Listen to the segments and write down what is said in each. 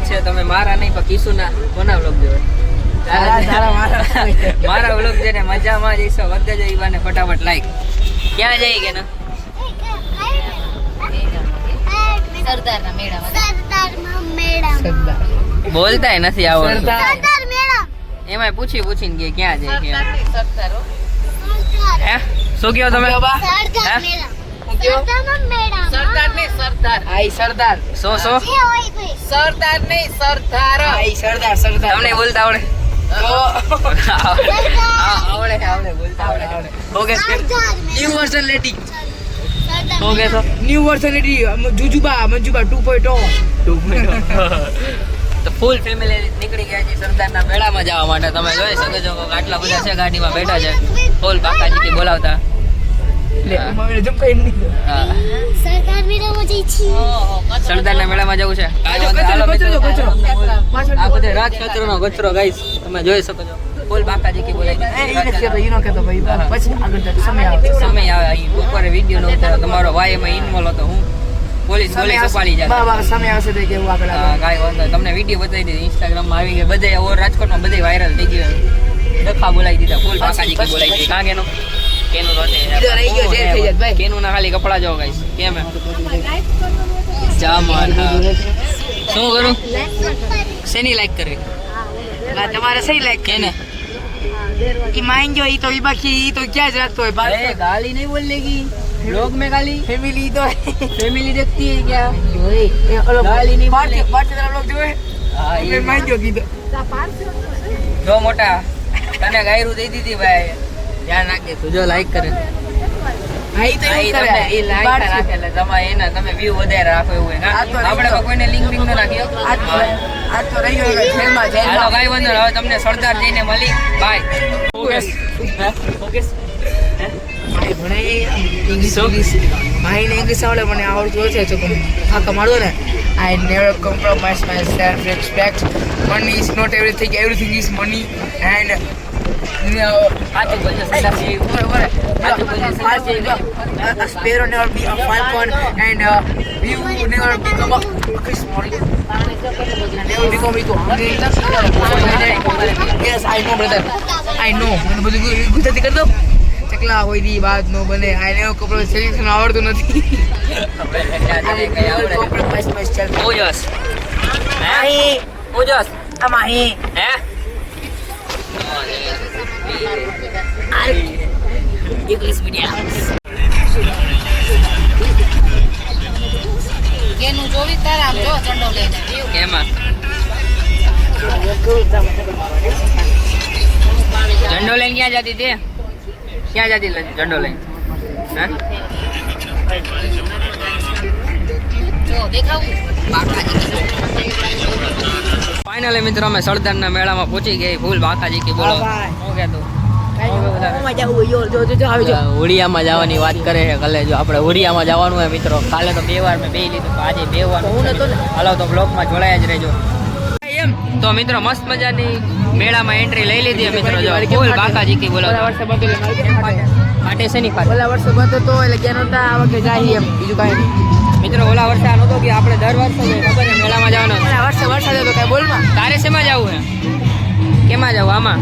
જ છે તમે મારા નહીં પણ કિશુના કોના વ્લોગ જોવે? તારા- તારા મારા. વ્લોગ છે ને મજામાં જઈશો વધે જ ઈવાને ફટાફટ લાઈક ક્યાં જઈ કે ના? બોલતાય નથી આવડતું એમાં એમાંય પૂછી પૂછીને કે ક્યાં ક્યાં હે. શું કહો તમે? બા? સરદાર નહીં સરદાર. આ સરદાર. સો સો સરદાર નહીં સરદાર. આ સરદાર સરદાર. તમને બોલતા આવડે. તો હા, આવડે આવડે બોલતા આવડે આવડે okay new okay new version જુજુબા મંજુબા 2.0 તો ફૂલ ફેમિલી નીકળી ગયા છે સરદારના મેળામાં જવા માટે. તમે જોઈ શકો છો આટલા બધા છે ગાડીમાં બેઠા છે. ફૂલ બાકાજીથી બોલાવતા. સરદારના મેળામાં જવું છે. આ બધે રાજ કચરો ગાઈસ તમે જોઈ શકો છો. ફૂલ બાપાજી કી ભાઈ. પછી આગળ સમય આવે સમય આવે. અહીં ઉપર વીડિયો નો ઉતારો. તમારો વાયમાં ઇન્વોલ્વ હતો. હું પોલીસ પોલીસ. ઉપાડી જાય. બા, બા, સમય આવશે તો કેવું આગળ કાંઈ વાંધો તમને વીડિયો બતાવી દીધી. ઇન્સ્ટાગ્રામમાં આવી ગયા બધે ઓર રાજકોટમાં બધે વાયરલ થઈ ગયો. ડખા બોલાવી દીધા. ફૂલ બાપાજી કી બોલાવી દીધી કાં કેનું કેનું નહોતી. બીજો રહી ગયો, ઝેર થઈ જાય, ભાઈ. કેનું ના ખાલી કપડા જો ગાઈસ કેમ એમ જામન હા. શું કરું શેની લાઈક કરવી ના, તમારે સહી લાઈક કેને ઈ માઈન જો ઈ તો ઈ બાકી ઈ તો ક્યાં જ રાખતો હોય ए, બાર गाली नहीं बोलेगी लोग में गाली ફેમિલી તો फैमिली देखती है क्या જોઈ એ ઓલો ગાલી નહીં ભારતીય બોલે. ભારતીય તારા લોક જોવે हाँ, એટલે ये માઈન જો કીધું જો મોટા તને ગાયરું દઈ દીધી ભાઈ ધ્યાન રાખજે તું જો લાઈક કરે. હા તો એવું કરે. તમને- ઈ રાખે એટલે તમારે એના તમે view વધારે રાખો એવું હોય આ તો ના? રહી આપણે કોઈને લિંક બિંક ન નાખી આજ તો આજ તો રહી ગયો. કે જેલમાં જેલમાં. કાંઈ વાંધો હવે તમને સરદાર જઈને મળી. બાય ભાઈ ભણે. ઇંગ્લિશ ઇંગ્લિશ ભાઈને ઇંગ્લિશ આવડે મને આવડતું છે પણ ફાકા મારવો ને. I never compromise my self respect money is not everything everything is money A sparrow never be a falcon and uh, you never become a Chris Never become it. Yes, I know, brother. I know. મને બધું ગુજરાતી કરી દો ચકલા હોય દી વાત નો બને આ ને કપડો સિલેક્શન આવડતું નથી ઓજસ ઓજસ આમાં અહીં હે ઇંગ્લિશ મીડિયમ કેનું જોવી તારે આમ જો ઝંડો લઈને. કેમાં ઝંડો લઈને ક્યાં જતી તે ક્યાં જતી ઝંડો લઈને દેખાવું ફાઇનલી મિત્રો અમે સળદારના મેળામાં પહોંચી ગઈ ફૂલ બાકાજી કે બોલો શું કહેતું હોડિયામાં જવાની વાત કરે છે કાલે. જો આપણે હોડિયામાં જવાનું હોય મિત્રો. કાલે તો બે વાર મેં બે લીધું તો આજે બે વાર નતો ને. હાલો તો બ્લોગમાં જોડાયા જ રહેજો. તો મિત્રો મસ્ત મજાની મેળામાં એન્ટ્રી લઈ લીધી મિત્રો. જો ફૂલ બાકાજી કી બોલો? ફાટે છે નહીં ફાટે? વર્ષે બંધ હતો એટલે ગયા નહોતા આ વખતે જાય એમ. બીજું કાંઈ નહીં મિત્રો ઓલા વર્ષે નહોતો કે આપણે દર વર્ષે ખબર છે મેળામાં જવાનો. ઓલા વર્ષે વરસાદ હતો કઈ બોલમાં? તારે શેમાં જવું હે? કેમાં જવું આમાં?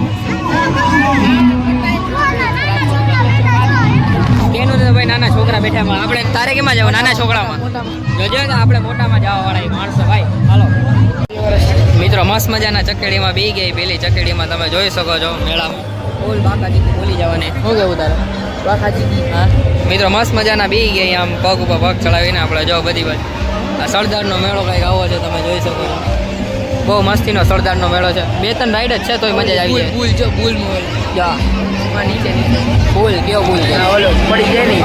કેનું તો ભાઈ નાના છોકરા બેઠા માં આપણે તારે કેમાં જવું નાના છોકરામાં. જોજો તો આપણે મોટામાં જવા વાળા માણસો ભાઈ. હાલો. મિત્રો મસ્ત મજાના ચકેડીમાં બી ગઈ પેલી ચકેડીમાં તમે જોઈ શકો છો મેળામાં. બોલ બાકાજી બોલી જવાની. શું કેવું તારે? બાકાજી હા. મિત્રો મસ્ત મજાના બી ગઈ આમ પગ ઉપર પગ ચડાવીને આપણે જો બધી બાજુ આ સરદારનો મેળો કંઈક આવો છે તમે જોઈ શકો છો. બહુ મસ્તીનો સરદારનો મેળો છે. બે ત્રણ રાઈડ જ છે તોય મજા જ આવી જાય. ભૂલ જો ભૂલ મોલ. જા. નીચે ફૂલ કેવો ભૂલ છે? ઓલો પડી જાય નહીં.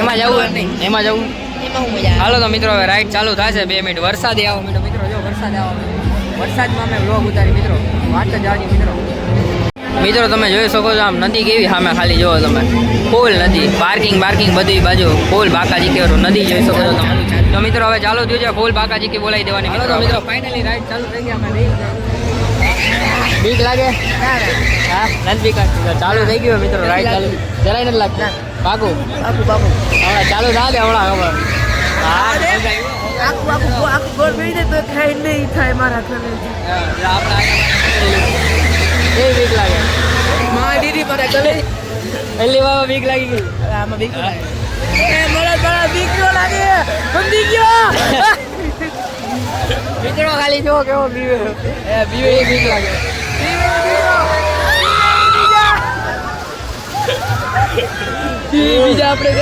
એમાં જવું? એમાં જવું? એમાં મજા હાલો તો મિત્રો હવે રાઈડ ચાલુ થશે. બે મિનિટ વરસાદે આવો મિત્રો. મિત્રો જો વરસાદ આવો. વરસાદમાં અમે વ્લોગ ઉતારી મિત્રો. વાત જ આવજી મિત્રો. મિત્રો તમે જોઈ શકો છો આમ નદી કેવી સામે ખાલી જોવો તમે. ફૂલ નદી. પાર્કિંગ પાર્કિંગ બધી બાજુ. ફૂલ બાકાજી કેવું નદી જોઈ શકો છો તમે. તો મિત્રો હવે ચાલુ થયું છે. ફૂલ બાકાજી કે બોલાવી દેવાની મિત્રો મિત્રો ફાઇનલી રાઈડ ચાલુ થઈ ગયા. બીક લાગે? હા નથી બીક ચાલુ થઈ ગયું મિત્રો રાઈડ ચાલુ. જરાય નથી લાગતા. પાકું બાપુ બાપુ. હમણાં ચાલુ થાય દે હમણાં ખબર આખું આખું આખું ગોળ બેસી દે તો ખાઈ નહીં થાય મારા ઘરે. આપણે એ વીક લાગે. મારા દીદી મારા ગલે. એટલે બાબા વીક લાગી ગઈ. આમાં બીક લાગે. એ મારા મારા બીક ન લાગે. સમજી ગયો? મિત્રો ખાલી જો કેવો બીવે. એ બીવે એ વીક લાગે. બીજા આપણે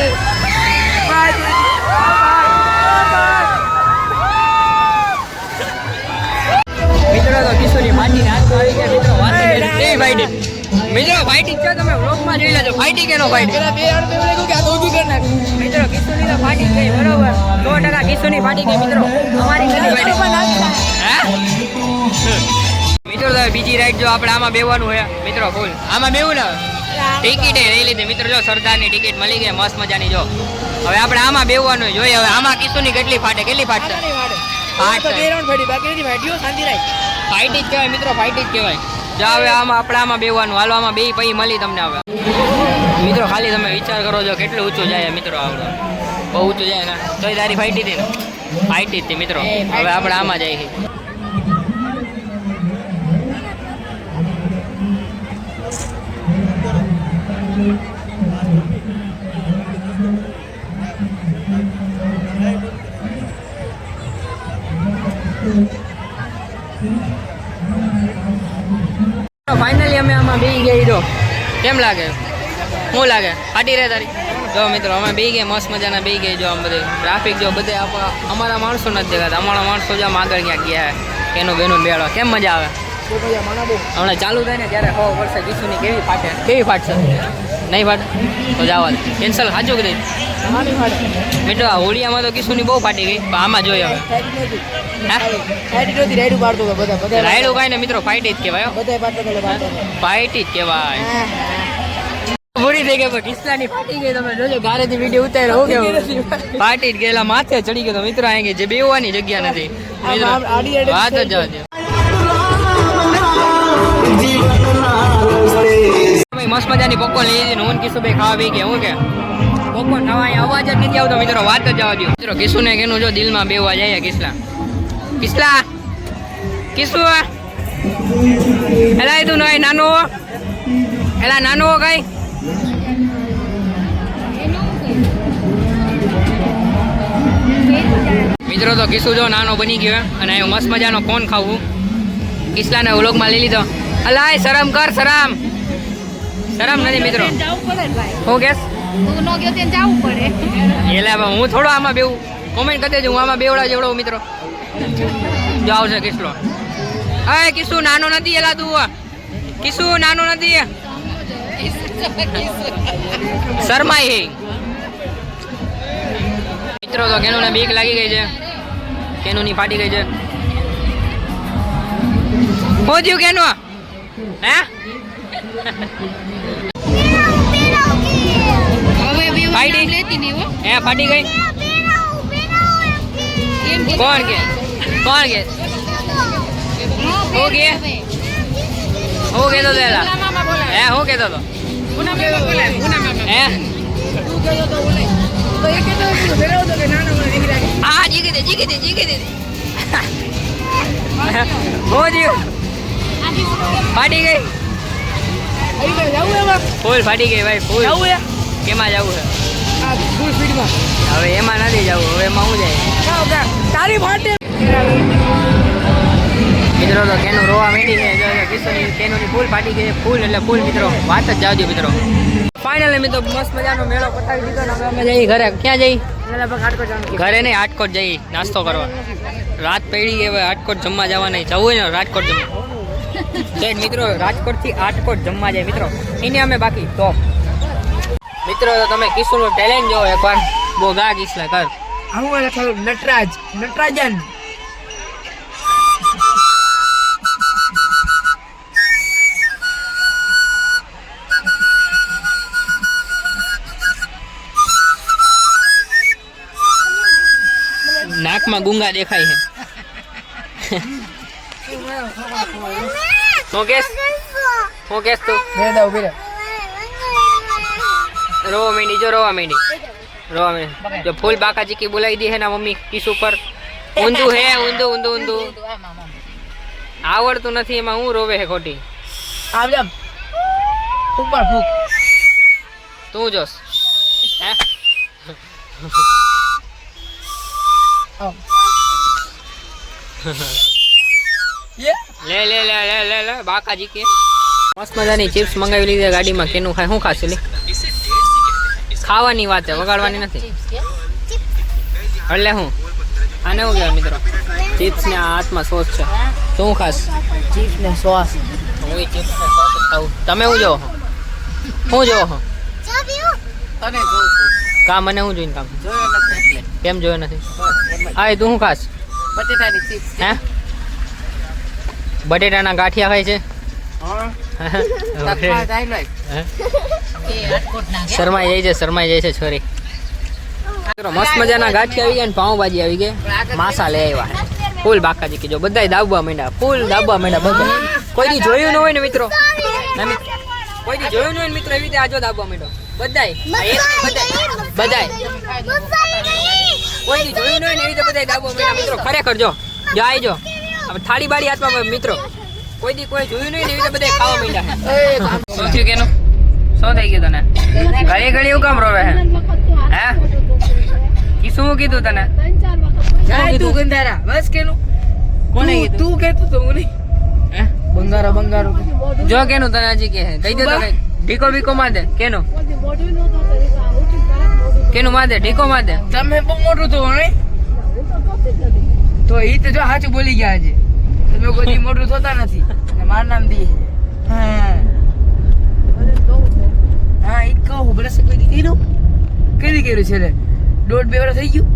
મિત્રો તો કિશોરી માટીને હાથમાં આવી ગયા. મિત્રો કેવી ફાઇટિંગ મિત્રો ફાઇટિંગ છે તમે વ્લોગમાં જોઈ લેજો. ફાઇટિંગ એનો ફાઇટિંગ પેલા બે અડધે મને કહ્યું કે આ તો કરી નાખ. મિત્રો કિશોરી તો ફાટી ગઈ બરોબર. સો ટકા કિશોરી ફાટી ગઈ મિત્રો. અમારી નથી ફાટી મિત્રો તો બીજી રાઈડ જો આપણે આમાં બેવાનું હોય મિત્રો ફૂલ આમાં બેવું ને? ટિકિટ લઈ લીધી. મિત્રો જો સરદારની ટિકિટ મળી ગઈ. મસ્ત મજાની જો. હવે આપણે આમાં બેવાનું જોઈએ હવે આમાં કિશોરની કેટલી ફાટે કેટલી ફાટશે ફાઇટ જ કહેવાય મિત્રો ફાઇટ જ કહેવાય. જો હવે આમાં આપણે આમાં બેવાનું હાલો આમાં બે પૈ મળી તમને હવે. મિત્રો ખાલી તમે વિચાર કરો છો કેટલું ઊંચું જાય મિત્રો આપણે બહુ ઊંચું જાય ને. તોય તારી ફાઈટી હતી ને? ફાઈટી હતી મિત્રો. હવે આપણે આમાં જાય છે ફાઇનલી અમે આમાં બે ગઈ તો કેમ લાગે? શું લાગે? ફાટી રહે તારી? જો મિત્રો અમે બે ગયા મસ્ત મજાના બે ગઈ જો આમ બધે. ટ્રાફિક જો બધે અમારા માણસો નથી દેખાતા. અમારા માણસો જો આમ આગળ ક્યાંક ગયા એનું બેનું બેળો કેમ મજા આવે? હમણાં ચાલુ થાય ને ત્યારે હો વરસાદ કિશુની કેવી ફાટે? કેવી ફાટશે? નહીં ફાટે? તો જવા કેન્સલ સાચું કરી મિત્રો આ હોળિયામાં તો કિશુની બહુ ફાટી ગઈ પણ આમાં જોઈએ હવે રાયડું કાંઈ ને મિત્રો ફાઇટ જ કહેવાય ફાઇટ જ કહેવાય પૂરી થઈ ગઈ પણ કિસ્લાની ફાટી ગઈ તમે જોજો ગારેથી વીડિયો ઉતાર્યો હું કેવું ફાટી જ ગયેલા માથે ચડી ગયો તો મિત્રો ગઈ જે બેવાની જગ્યા નથી વાત જ જવા દો. ભાઈ મસ્ત મજાની લઈ લીધી હું કિશુભાઈ ખાવા બી ગયા હું કે પોપકોર્ન ખાવા અહીંયા અવાજ જ નથી આવતો મિત્રો વાત જ જવા દો મિત્રો કિશુને કેનું જો દિલમાં બેવા જાય કિસલા કિસલા કિસુ એલા તું નહીં નાનો એલા નાનો કઈ. મિત્રો તો કિસ્સુ જો નાનો બની ગયો અને અહીં મસ્ત મજાનો ફોન ખાવું. કિસલાને વ્લોગમાં લઈ લીધો. અલાય શરમ કર શરમ. શરમ નથી મિત્રો. હું કેસ? તું નો ગયો ત્યાં જવું પડે. એટલે હું થોડો આમાં બેવું કોમેન્ટ કરી દેજો, હું આમાં બેવડા જેવડો મિત્રો. જો આવશે કિસલો અરે કિસ્સુ નાનો નથી, એલા તું કિસ્સુ નાનો નથી. શરમાઈ મિત્રો, તો કેનું બીક લાગી ગઈ છે. કેનું ની ફાટી ગઈ છે. પહોંચ્યું કેનું? હે? ફાઈડી? લેતી નહીં હો. હે ફાટી ગઈ? કોણ કે? કોણ કે? હું કે? હું કેતો તો એલા. હે હું કેતો તો? હે? આ જીકી દે જીકી દે જીકી દે. હો જીવ? ફાટી ગઈ? ફૂલ ફાટી ગઈ ભાઈ ફૂલ. કેમાં જવું છે. ફૂલ સ્પીડમાં હવે એમાં નથી જવું હવે એમાં હું જાય? તારી ફાટે મિત્રો તો કેનું રોવા માંડી છે. કિશોરની કેનુંની ફૂલ ફાટી ગઈ ફૂલ એટલે ફૂલ મિત્રો. વાત જ જાવજો મિત્રો. ફાઇનલી મિત્રો મસ્ત મજાનો મેળો પતાવી દીધો ને હવે અમે જઈએ ઘરે. ક્યાં જઈ? ઘરે નહીં આટકોટ જઈ નાસ્તો કરવા. રાત પડી ગઈ હવે આટકોટ જમવા જવા નહીં. જવું હોય ને રાજકોટ જમવા. તો રાજકોટ મિત્રો રાજકોટથી આટકોટ જમવા જાય મિત્રો. એને અમે બાકી તો. મિત્રો તો તમે કિશુનું ટેલેન્ટ જોવો એકવાર બહુ ગા કિસલા કર. આવું લખાયું નટરાજ નટરાજન. નાકમાં ગુંગા દેખાય છે. હું કેસ? હું કેસ તું? મેં દા ઊભી રહે રોવા માંડી જો રોવા માંડી. રોવા માંડી. જો ફૂલ બાકા ચીકી બોલાવી દી હે ના મમ્મી કિસ ઉપર. ઊંધું હે ઊંધું ઊંધું ઊંધું આવડતું નથી એમાં હું રોવે હે ખોટી? આવજમ જામ ફૂક. તું જોસ હે? લે લે લે લે લે લે બાકાજી કે. મસ્ત મજાની ચિપ્સ મંગાવી લીધી ગાડીમાં. કેનું ખાય શું ખાશે લી? ખાવાની વાત છે વગાડવાની નથી. એટલે હું? આને શું કહેવાય મિત્રો? ચિપ્સ ને આ હાથમાં સોસ છે. તું ખાસ? ચિપ્સ ને સોસ. હું ચિપ્સ ને સોસ ખાઉં. તમે હું જોવો શું જોવો તને જોઉં મને શું જોઈને કામ? જોયો નથી એટલે. કેમ જોયો નથી? હા એ હા તું શું ખાસ? બટેટાની ચિપ્સ હે? બટેટાના ગાંઠિયા ખાય છે? હા. જાય છે શરમાઈ જાય છે છોરી. મસ્ત મજાના ગાંઠિયા આવી ગયા ને પાઉંભાજી આવી ગઈ માસા લઈ આવ્યા. ફૂલ બાકાજી કે જો બધાય દાબવા માંડ્યા ફૂલ દાબવા માંડ્યા બધા કોઈ દી જોયું ન હોય ને મિત્રો? કોઈ દી જોયું ન હોય ને મિત્રો એવી રીતે આજો દાબવા માંડ્યો. બધાય. બધાય. બધાય. કોઈ દી જોયું ન હોય ને એવી રીતે બધાય દાબવા માંડ્યા મિત્રો. ખરેખર જો જો આઈ જો. થાળી બાળી હાથમાં મિત્રો. કોઈ દી કોઈ જોયું નહીં ને એવી રીતે ખાવા માંડ્યા શું થયું કેનું? શું થઈ ગયું તને? ઘડી ઘડી એવું કામ રોવે હે? હે? શું કીધું તને? તું ગંધારા બસ કેનું? કોને તું- કીધું? તું કહેતો તો હું નહીં. બંગારો બંગારો. જો કેનું તને હજી કે કહી દે તો કઈ ઢીકો બીકો માં દે કેનું? કેનું માં દે ઢીકો માં દે તમે બહુ મોટું તો તો ઈ તો જો સાચું બોલી ગયા આજે તમે કોઈ મોટું થતા નથી. અને મારું નામ દી. હા. હા, ઈ કહું. બ્રશ કોઈ દી કર્યું? કઈ દી કર્યું છે દોઢ બે વર્ષ થઈ ગયું.